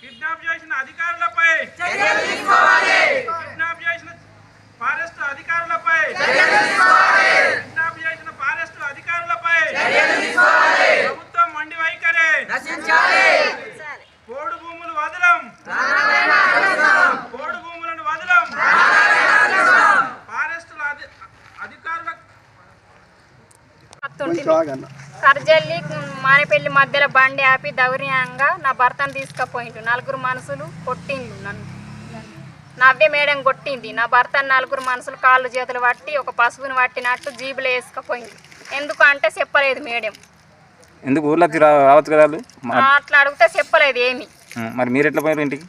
Kidnap చేసిన అధికారులపై kidnap చేసిన ఫారెస్ట్ అధికారులపై కిడ్నాప్ చేసిన ఫారెస్ట్ అధికారులపై ప్రభుత్వం మండి వైఖరి. పోడు భూములు వదలం. పోడు భూములను వదలం. ఫారెస్టుల అధి- అధికారుల కర్జల్లి మానేపల్లి మధ్యలో బండి ఆపి దౌర్యంగా నా భర్తను తీసుకుపోయిండు. నలుగురు మనుషులు కొట్టిండు నన్ను. నవ్వే మేడం కొట్టింది. నా భర్త నలుగురు మనుషులు కాళ్ళు చేతులు పట్టి ఒక పసుపుని పట్టినట్టు జీబులో వేసుకుపోయింది ఎందుకు అంటే చెప్పలేదు మేడం. ఎందుకు రావచ్చు కదా అట్లా అడిగితే చెప్పలేదు ఏమి. మరి మీరు ఎట్లా పోయారు ఇంటికి?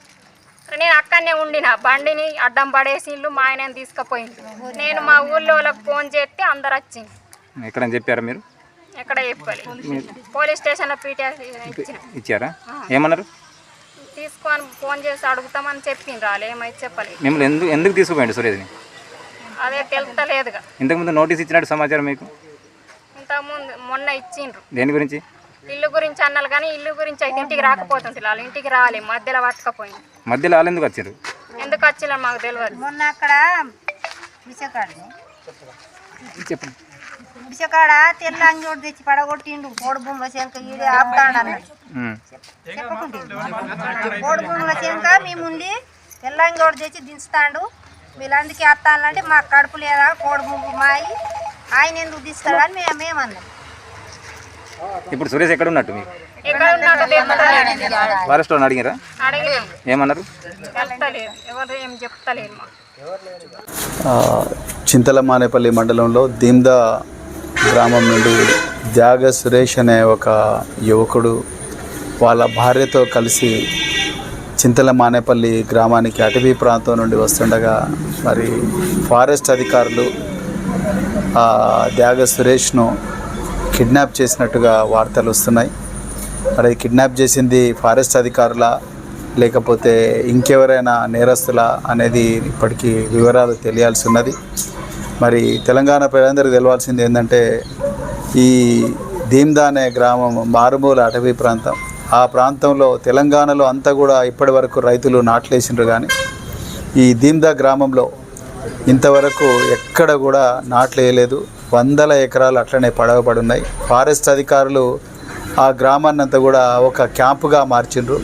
నేను అక్కడనే ఉండిన. బండిని అడ్డం పడేసిండ్లు మా ఆయన తీసుకుపోయింది నేను మా ఊళ్ళో వాళ్ళకి ఫోన్ చేస్తే అందరు వచ్చింది ఎక్కడని చెప్పారా మీరు? ఎక్కడ చెప్పాలి? పోలీస్ స్టేషన్లో పీటీ ఇచ్చారా? ఏమన్నారు? తీసుకొని ఫోన్ చేసి అడుగుతామని చెప్పిండ్రు వాళ్ళు ఏమైతే చెప్పలేదు. మిమ్మల్ని ఎందుకు ఎందుకు తీసుకుపోయండి సురేష్ని? అదే తెలుస్తలేదుగా ఇంతకుముందు నోటీస్ ఇచ్చినట్టు సమాచారం మీకు? ఇంతకుముందు మొన్న ఇచ్చిండ్రు. దేని గురించి? ఇల్లు గురించి అన్నారు కానీ ఇల్లు గురించి అయితే ఇంటికి రాకపోతుంటే వాళ్ళు ఇంటికి రావాలి మధ్యలో పట్టుకపోయింది మధ్యలో వాళ్ళు ఎందుకు వచ్చారు? ఎందుకు వచ్చిలో మాకు తెలియదు మొన్న అక్కడ చెప్పండి. విషకాడ తెల్ల అంగోడు తెచ్చి పడగొట్టిండు. కోడి భూముల శంక ఈడే ఆపుతాడు అన్నాడు. ఉం. చెప్పకుంటే కోడి భూముల శంక మేముండి తెల్ల అంగోడు తెచ్చి దించుతాడు. వీళ్ళందుకే వస్తానంటే మా కడుపు లేదా కోడి భూమి మాయి. ఆయన ఎందుకు తీస్తాడని మేము మేమన్నాం. ఇప్పుడు సురేష్ ఎక్కడ ఉన్నట్టు మీకు ఎక్కడ ఉన్నట్టు తెలుస్తలేదు ఫారెస్ట్ వాళ్ళని అడిగారా? ఏమన్నారు? చింతల మానేపల్లి మండలంలో దీమ్దా గ్రామం నుండి త్యాగ సురేష్ అనే ఒక యువకుడు వాళ్ళ భార్యతో కలిసి చింతల మానేపల్లి గ్రామానికి అటవీ ప్రాంతం నుండి వస్తుండగా మరి ఫారెస్ట్ అధికారులు త్యాగ సురేష్ను కిడ్నాప్ చేసినట్టుగా వార్తలు వస్తున్నాయి. మరి కిడ్నాప్ చేసింది ఫారెస్ట్ అధికారుల? లేకపోతే ఇంకెవరైనా నేరస్తుల? అనేది ఇప్పటికీ వివరాలు తెలియాల్సి ఉన్నది. మరి తెలంగాణ ప్రజలందరికీ తెలవాల్సింది ఏంటంటే ఈ దీమ్దా అనే గ్రామం మారుమూల అటవీ ప్రాంతం. ఆ ప్రాంతంలో తెలంగాణలో అంతా కూడా ఇప్పటి వరకు రైతులు నాట్లేసిండ్రు కానీ ఈ దీమ్దా గ్రామంలో ఇంతవరకు ఎక్కడ కూడా నాట్లేయలేదు. వందల ఎకరాలు అట్లనే పడవబడి ఉన్నాయి ఫారెస్ట్ అధికారులు ఆ గ్రామాన్ని అంతా కూడా ఒక క్యాంపుగా మార్చిండ్రు.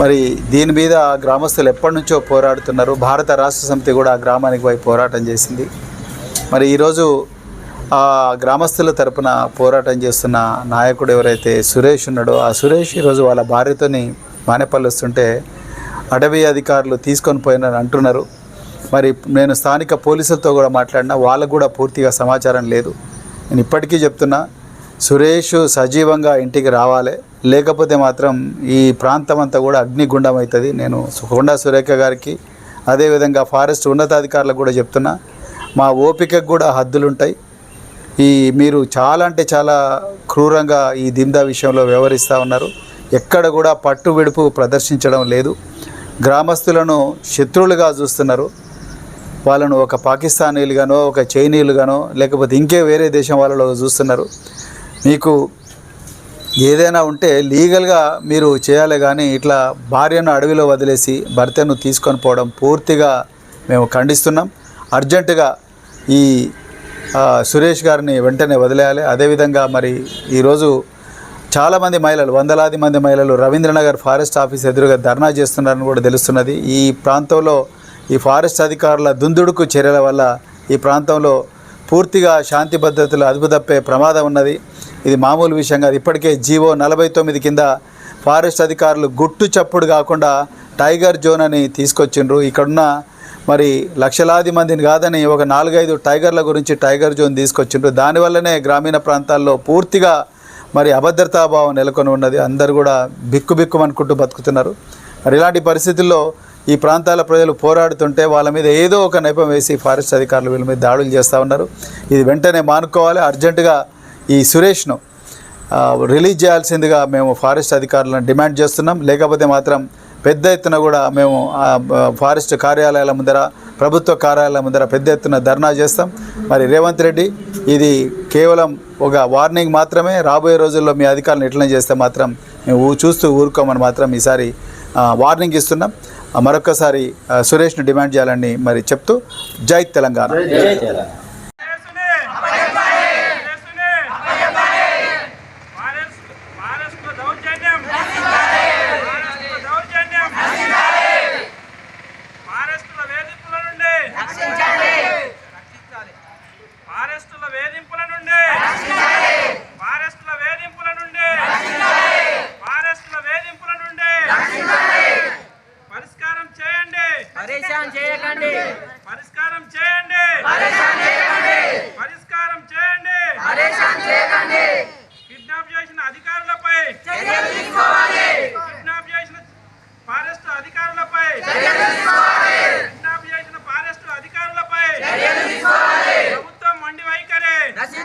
మరి దీని మీద గ్రామస్తులు ఎప్పటి నుంచో పోరాడుతున్నారు. భారత రాష్ట్ర సమితి కూడా ఆ గ్రామానికి పోయి పోరాటం చేసింది. మరి ఈరోజు ఆ గ్రామస్తుల తరపున పోరాటం చేస్తున్న నాయకుడు ఎవరైతే సురేష్ ఉన్నాడో ఆ సురేష్ ఈరోజు వాళ్ళ భార్యతోని మానేపల్లి వస్తుంటే అటవీ అధికారులు తీసుకొని పోయినని అంటున్నారు. మరి నేను స్థానిక పోలీసులతో కూడా మాట్లాడినా వాళ్ళకు కూడా పూర్తిగా సమాచారం లేదు. నేను ఇప్పటికీ చెప్తున్నా సురేష్ సజీవంగా ఇంటికి రావాలి. లేకపోతే మాత్రం ఈ ప్రాంతం అంతా కూడా అగ్నిగుండం అవుతుంది. నేను కొండా సురేఖ గారికి అదేవిధంగా ఫారెస్ట్ ఉన్నతాధికారులకు కూడా చెప్తున్నా మా ఓపికకు కూడా హద్దులుంటాయి. ఈ మీరు చాలా అంటే చాలా క్రూరంగా ఈ దిందా విషయంలో వ్యవహరిస్తూ ఉన్నారు. ఎక్కడ కూడా పట్టు విడుపు ప్రదర్శించడం లేదు. గ్రామస్తులను శత్రువులుగా చూస్తున్నారు. వాళ్ళను ఒక పాకిస్తానీలుగానో ఒక చైనీయులుగానో లేకపోతే ఇంకే వేరే దేశం వాళ్ళలో చూస్తున్నారు. మీకు ఏదైనా ఉంటే లీగల్గా మీరు చేయాలి కానీ ఇట్లా భార్యను అడవిలో వదిలేసి భర్తను తీసుకొని పోవడం పూర్తిగా మేము ఖండిస్తున్నాం. అర్జెంటుగా ఈ సురేష్ గారిని వెంటనే వదిలేయాలి. అదేవిధంగా మరి ఈరోజు చాలామంది మహిళలు వందలాది మంది మహిళలు రవీంద్రనగర్ ఫారెస్ట్ ఆఫీస్ ఎదురుగా ధర్నా చేస్తున్నారని కూడా తెలుస్తున్నది. ఈ ప్రాంతంలో ఈ ఫారెస్ట్ అధికారుల దుందుడుకు చర్యల వల్ల ఈ ప్రాంతంలో పూర్తిగా శాంతి భద్రతలు అదుపు తప్పే ప్రమాదం ఉన్నది. ఇది మామూలు విషయం కాదు. ఇప్పటికే జీవో నలభై తొమ్మిది కింద ఫారెస్ట్ అధికారులు గుట్టు చప్పుడు కాకుండా టైగర్ జోన్ అని తీసుకొచ్చిండ్రు. ఇక్కడున్న మరి లక్షలాది మందిని కాదని ఒక నాలుగైదు టైగర్ల గురించి టైగర్ జోన్ తీసుకొచ్చిండ్రు. దానివల్లనే గ్రామీణ ప్రాంతాల్లో పూర్తిగా మరి అభద్రతాభావం నెలకొని ఉన్నది. అందరు కూడా బిక్కు బిక్కుమనుకుంటూ బతుకుతున్నారు. మరి ఇలాంటి పరిస్థితుల్లో ఈ ప్రాంతాల ప్రజలు పోరాడుతుంటే వాళ్ళ మీద ఏదో ఒక నెపం వేసి ఫారెస్ట్ అధికారులు వీళ్ళ మీద దాడులు చేస్తూ ఉన్నారు. ఇది వెంటనే మానుకోవాలి. అర్జెంటుగా ఈ సురేష్ను రిలీజ్ చేయాల్సిందిగా మేము ఫారెస్ట్ అధికారులను డిమాండ్ చేస్తున్నాం. లేకపోతే మాత్రం పెద్ద ఎత్తున కూడా మేము ఫారెస్ట్ కార్యాలయాల ముందర ప్రభుత్వ కార్యాలయాల ముందర పెద్ద ఎత్తున ధర్నా చేస్తాం. మరి రేవంత్ రెడ్డి ఇది కేవలం ఒక వార్నింగ్ మాత్రమే రాబోయే రోజుల్లో మీ అధికారులను ఎట్లనే చేస్తే మాత్రం మేము చూస్తూ ఊరుకోమని మాత్రం ఈసారి వార్నింగ్ ఇస్తున్నాం. మరొకసారి సురేష్ను డిమాండ్ చేయాలని మరి చెప్తూ జై తెలంగాణ కేసుని కేసుని ఫారెస్ట్ ఫారెస్ట్ దౌర్జన్యం ఫారెస్ట్ దౌర్జన్యం ఫారెస్టుల వేధింపుల నుండి ఫారెస్టుల వేధింపుల నుండి ఫారెస్టుల వేధింపుల నుండి ఫారెస్టుల వేధింపుల నుండి పరిష్కారం చేయండి పరేషాన్ చేయకండి పరిష్కారం చేయండి పరిష్కారం చేయండి కిడ్నాప్ చేసిన అధికారులపై కిడ్నాప్ చేసిన ఫారెస్ట్ అధికారులపై కిడ్నాప్ చేసిన